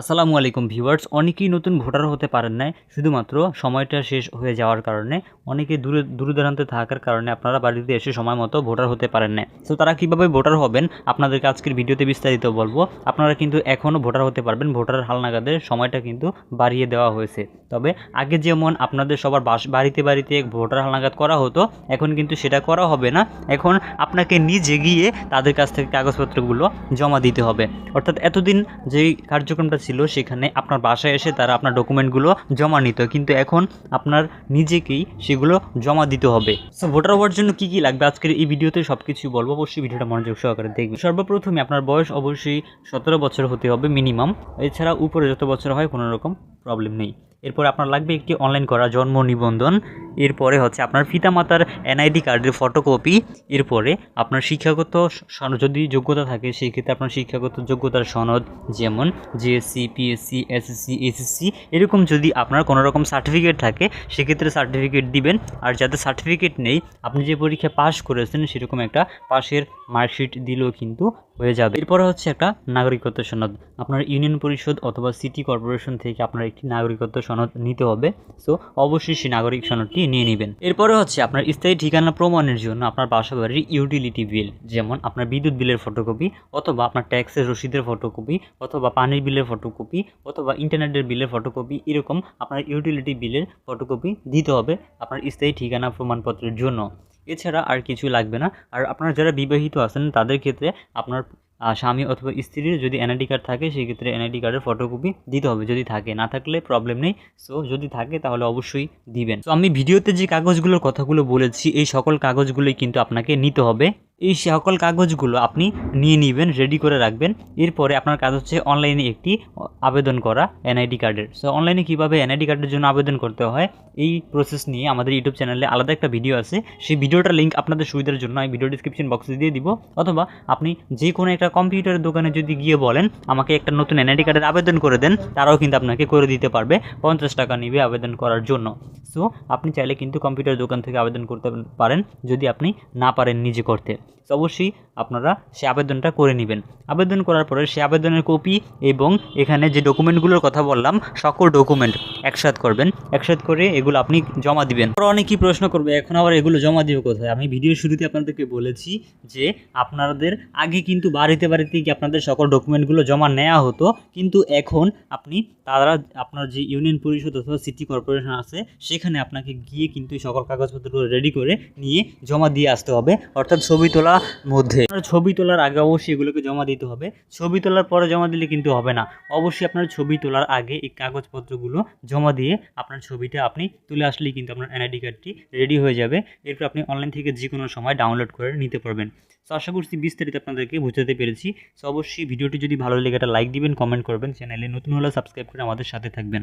আসসালামু আলাইকুম ভিউয়ার্স, অনেকেই নতুন ভোটার হতে পারেন না শুধুমাত্র সময়টা শেষ হয়ে যাওয়ার কারণে, অনেকে দূরে দূর দূরান্তে থাকার কারণে আপনারা বাড়িতে এসে সময় মতো ভোটার হতে পারেন না তো তারা কীভাবে ভোটার হবেন, আপনাদেরকে আজকের ভিডিওতে বিস্তারিত বলব। আপনারা কিন্তু এখনও ভোটার হতে পারবেন, ভোটার হালনাগাদের সময়টা কিন্তু বাড়িয়ে দেওয়া হয়েছে। তবে আগে যেমন আপনাদের সবার বাস, বাড়িতে বাড়িতে ভোটার হালনাগাদ করা হতো, এখন কিন্তু সেটা করা হবে না। এখন আপনাকে নিজে গিয়ে তাদের কাছ থেকে কাগজপত্রগুলো জমা দিতে হবে। অর্থাৎ এতদিন যেই কার্যক্রমটা ছিল, সেখানে আপনার বাসায় এসে তারা আপনার ডকুমেন্টগুলো জমা নিত। কিন্তু এখন আপনার নিজেকেই সেগুলো জমা দিতে হবে। সো ভোটার হওয়ার জন্য কী কী লাগবে? আজকের এই ভিডিওতে সব কিছু বলব। অবশ্যই ভিডিওটা মনোযোগ সহকারে দেখবেন। সর্বপ্রথমে আপনার বয়স অবশ্যই সতেরো বছর হতে হবে মিনিমাম এছাড়া উপরে যত বছর হয় কোনো রকম প্রবলেম নেই। এরপর আপনার লাগবে একটি অনলাইন করা জন্ম নিবন্ধন। এরপরে হচ্ছে আপনার পিতামাতার এনআইডি কার্ডের ফটোকপি এরপরে আপনার শিক্ষাগত সনদ যদি যোগ্যতা থাকে, সেই ক্ষেত্রে আপনার শিক্ষাগত যোগ্যতার সনদ যেমন জিএসসি পিএসসি এসএসসি এসএসসি এরকম যদি আপনার কোনো রকম সার্টিফিকেট থাকে, সেক্ষেত্রে সার্টিফিকেট দিবেন। আর যাতে সার্টিফিকেট নেই, আপনি যে পরীক্ষা পাশ করেছেন, সেরকম একটা পাশের মার্কশিট দিলেও কিন্তু হয়ে যাবে। এরপরে হচ্ছে একটা নাগরিকত্ব সনদ। আপনার ইউনিয়ন পরিষদ অথবা সিটি কর্পোরেশন থেকে আপনার একটি নাগরিকত্ব সনদ নিতে হবে। সো, অবশ্যই সেই নাগরিক সনদটি নিয়ে নেবেন। এরপরে হচ্ছে আপনার স্থায়ী ঠিকানা প্রমাণের জন্য আপনার বাসা বাড়ির ইউটিলিটি বিল, যেমন আপনার বিদ্যুৎ বিলের ফটোকপি অথবা আপনার ট্যাক্সের রসিদের ফটোকপি অথবা পানির বিলের ফটোকপি অথবা ইন্টারনেটের বিলের ফটোকপি, এরকম আপনার ইউটিলিটি বিলের ফটোকপি দিতে হবে আপনার স্থায়ী ঠিকানা প্রমাণপত্রের জন্য। এছাড়া আর কিছু লাগবে না। আর আপনারা যারা বিবাহিত আছেন, তাদের ক্ষেত্রে আপনার স্বামী অথবা স্ত্রীর যদি এনআইডি কার্ড থাকে সেই ক্ষেত্রে এনআইডি কার্ডের ফটোকপি দিতে হবে। যদি থাকে, না থাকলে প্রবলেম নেই। সো যদি থাকে, তাহলে অবশ্যই দিবেন। তো আমি ভিডিওতে যে কাগজগুলোর কথাগুলো বলেছি, এই সকল কাগজগুলোই কিন্তু আপনাকে নিতে হবে। এই সকল কাগজগুলো আপনি নিয়ে নেবেন রেডি করে রাখবেন। এরপরে আপনার কাজ হচ্ছে অনলাইনে একটি আবেদন করা এনআইডি কার্ডের সো অনলাইনে কীভাবে এনআইডি কার্ডের জন্য আবেদন করতে হয়, এই প্রসেস নিয়ে আমাদের ইউটিউব চ্যানেলে আলাদা একটা ভিডিও আছে। সেই ভিডিওটার লিঙ্ক আপনাদের সুবিধার জন্য আমি ভিডিও ডিসক্রিপশন বক্সে দিয়ে দিব। অথবা আপনি যে কোনো একটা কম্পিউটারের দোকানে যদি গিয়ে বলেন, আমাকে একটা নতুন এনআইডি কার্ডের আবেদন করে দেন, তারাও কিন্তু আপনাকে করে দিতে পারবে। পঞ্চাশ টাকা নেবে আবেদন করার জন্য। সো আপনি চাইলে কিন্তু কম্পিউটার দোকান থেকে আবেদন করতে পারেন, যদি আপনি না পারেন নিজে করতে। অবশ্যই আপনারা সে আবেদনটা করে নেবেন। আবেদন করার পরে সে আবেদনের কপি এবং এখানে যে ডকুমেন্টগুলোর কথা বললাম, সকল ডকুমেন্ট একসাথ করবেন। একসাথ করে এগুলো আপনি জমা দিবেন। আবার অনেকেই প্রশ্ন করবে, এখন আবার এগুলো জমা দিবে কোথায়? আমি ভিডিও শুরুতে আপনাদেরকে বলেছি যে আপনাদের আগে কিন্তু বাড়িতে বাড়িতে গিয়ে আপনাদের সকল ডকুমেন্টগুলো জমা নেওয়া হতো। কিন্তু এখন আপনি তারা, আপনার যে ইউনিয়ন পরিষদ অথবা সিটি কর্পোরেশন আছে, সেখানে আপনাকে গিয়ে কিন্তু সকল কাগজপত্রগুলো রেডি করে নিয়ে জমা দিয়ে আসতে হবে। অর্থাৎ ছবি তোলা মধ্যে। ছবি তোলার আগে অবশ্যই এগুলোকে জমা দিতে হবে। ছবি তোলার পরে জমা দিলে কিন্তু হবে না। অবশ্যই আপনার ছবি তোলার আগে এই কাগজপত্রগুলো জমা দিয়ে আপনার ছবিটা আপনি তুলে আসলেই কিন্তু আপনার এনআইডি কার্ডটি রেডি হয়ে যাবে। এরপর আপনি অনলাইন থেকে যে কোনো সময় ডাউনলোড করে নিতে পারবেন। তো আশা করছি বিস্তারিত আপনাদেরকে বোঝাতে পেরেছি। তো অবশ্যই ভিডিওটি যদি ভালো লেগে একটা লাইক দিবেন কমেন্ট করবেন। চ্যানেলে নতুন হলে সাবস্ক্রাইব করে আমাদের সাথে থাকবেন।